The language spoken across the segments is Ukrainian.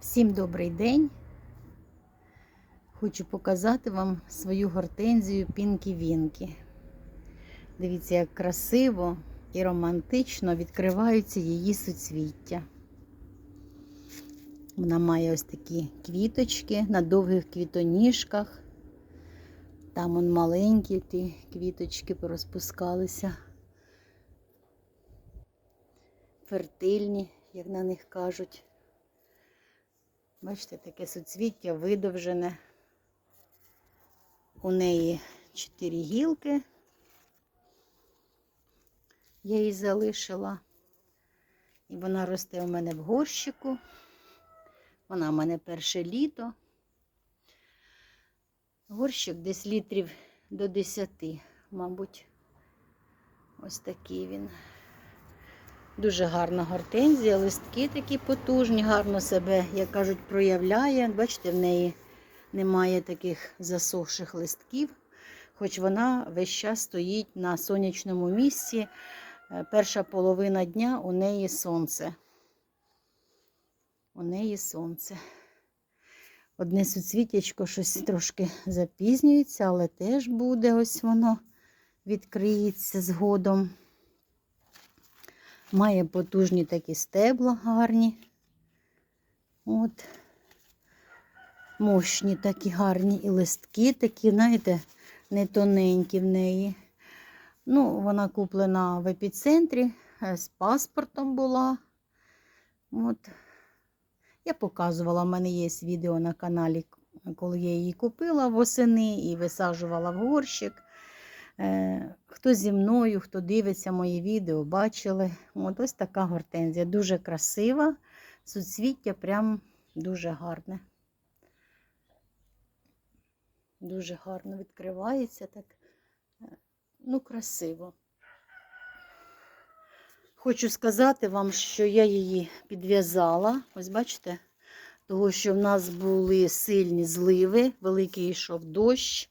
Всім добрий день. Хочу показати вам свою гортензію Пінкі Вінкі. Дивіться, як красиво і романтично відкриваються її суцвіття. Вона має ось такі квіточки на довгих квітоніжках. Там он маленькі ті квіточки порозпускалися. Фертильні, як на них кажуть. Бачите, таке суцвіття видовжене. У неї чотири гілки. Я її залишила. І вона росте у мене в горщику. Вона у мене перше літо. Горщик десь літрів до 10, мабуть. Ось такий він. Дуже гарна гортензія, листки такі потужні, гарно себе, як кажуть, проявляє. Бачите, в неї немає таких засохших листків, хоч вона весь час стоїть на сонячному місці. Е, Перша половина дня у неї сонце. У неї сонце. Одне суцвітячко щось трошки запізнюється, але теж буде ось воно відкриється згодом. Має потужні такі стебла гарні. От. Мощні такі гарні і листки такі, знаєте, не тоненькі в неї. Ну, вона куплена в епіцентрі, е, з паспортом була. От. Я показувала, в мене є відео на каналі, коли я її купила восени і висаджувала в горщик. Е, Хто зі мною, хто дивиться мої відео, бачили. От ось така гортензія. Дуже красива. Суцвіття прям дуже гарне. Дуже гарно відкривається так. е, Ну, красиво. Хочу сказати вам, що я її підв'язала. Ось бачите, того, що в нас були сильні зливи, великий йшов дощ.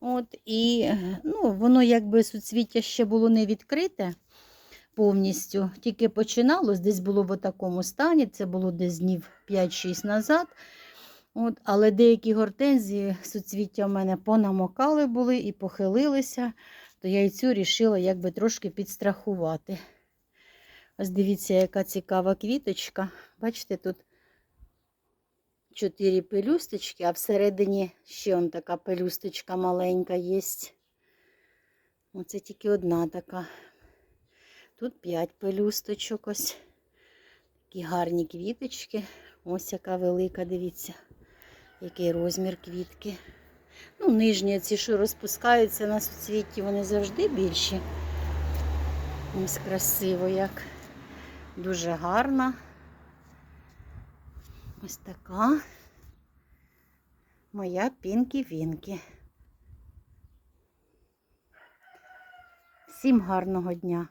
От, і ну, воно якби суцвіття ще було не відкрите повністю, тільки починалось, десь було в такому стані, це було десь днів 5-6 назад. От, але деякі гортензії суцвіття в мене понамокали були і похилилися, то я і цю вирішила якби трошки підстрахувати. Ось дивіться, яка цікава квіточка. Бачите, тут чотири пелюсточки, а всередині ще он така пелюсточка маленька є. Оце тільки одна така. Тут п'ять пелюсточок ось. Такі гарні квіточки. Ось яка велика, дивіться, який розмір квітки. Ну, нижні ці, що розпускаються на суцвітті, вони завжди більші. Ось красиво як. Дуже гарна. Ось така моя пінкі-вінкі. Всім гарного дня!